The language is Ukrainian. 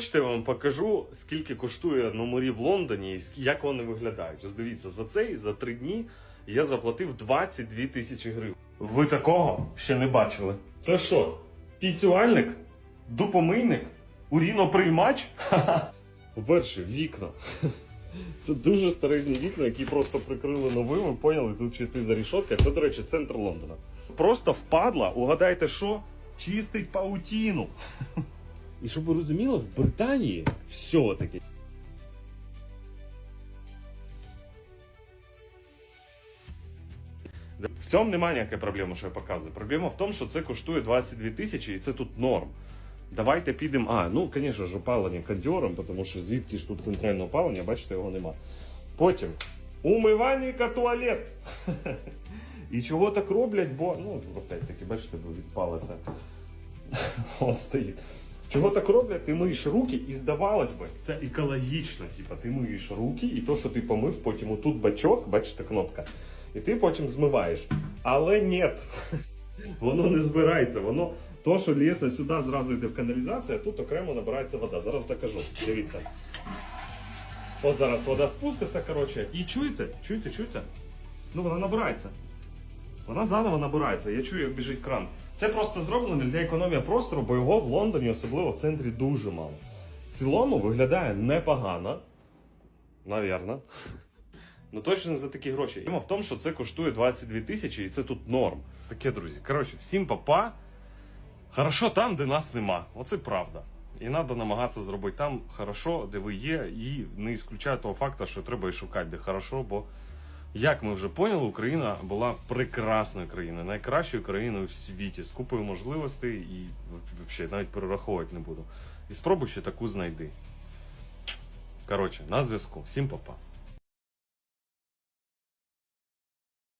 Хочете, я вам покажу, скільки коштує номері в Лондоні і як вони виглядають. Ось дивіться, за цей за три дні я заплатив 22 тисячі гривень. Ви такого ще не бачили. Це що? Пісюальник? Дупомийник? Уріноприймач? По-перше, вікна. Це дуже старезні вікна, які просто прикрили новими, поняли, тут чи ти за рішотка. Це, до речі, центр Лондона. Просто впадла, угадайте що? Чистить паутіну. І щоб ви розуміли, в Британії все таке. В цьому немає ніякої проблеми, що я показую. Проблема в тому, що це коштує 22 тисячі і це тут норм. Давайте підемо. А, ну, звісно ж, опалення кондьором, тому що звідки ж тут центральне опалення, бачите, його нема. Потім умивальника туалет. І чого так роблять, бо, ну, опять-таки, бачите, бо відпалиться. Он стоїть. Чого так роблять? Ти миєш руки і здавалось би, це екологічно. Типа, ти миєш руки, і то, що ти помив, потім отут бачок, бачите, кнопка, і ти потім змиваєш. Але ні, воно не збирається. Воно то, що лється сюди, зразу йде в каналізацію, а тут окремо набирається вода. Зараз докажу. Дивіться. От зараз вода спуститься, коротше, і чуєте? Чуєте, чуєте? Ну вона набирається. Вона заново набирається. Я чую, як біжить кран. Це просто зроблено для економії простору, бо його в Лондоні, особливо в центрі, дуже мало. В цілому виглядає непогано. Навірно. Ну точно за такі гроші. Тема в тому, що це коштує 22 тисячі і це тут норм. Таке, друзі. Коротше, всім папа. Хорошо там, де нас нема. Оце правда. І треба намагатися зробити там хорошо, де ви є, і не ісключаю того факту, що треба і шукати, де хорошо, бо як ми вже поняли, Україна була прекрасною країною, найкращою країною в світі з купою можливостей і взагалі навіть перераховувати не буду. І спробуй ще таку знайди. Коротше, на зв'язку. Всім па-па.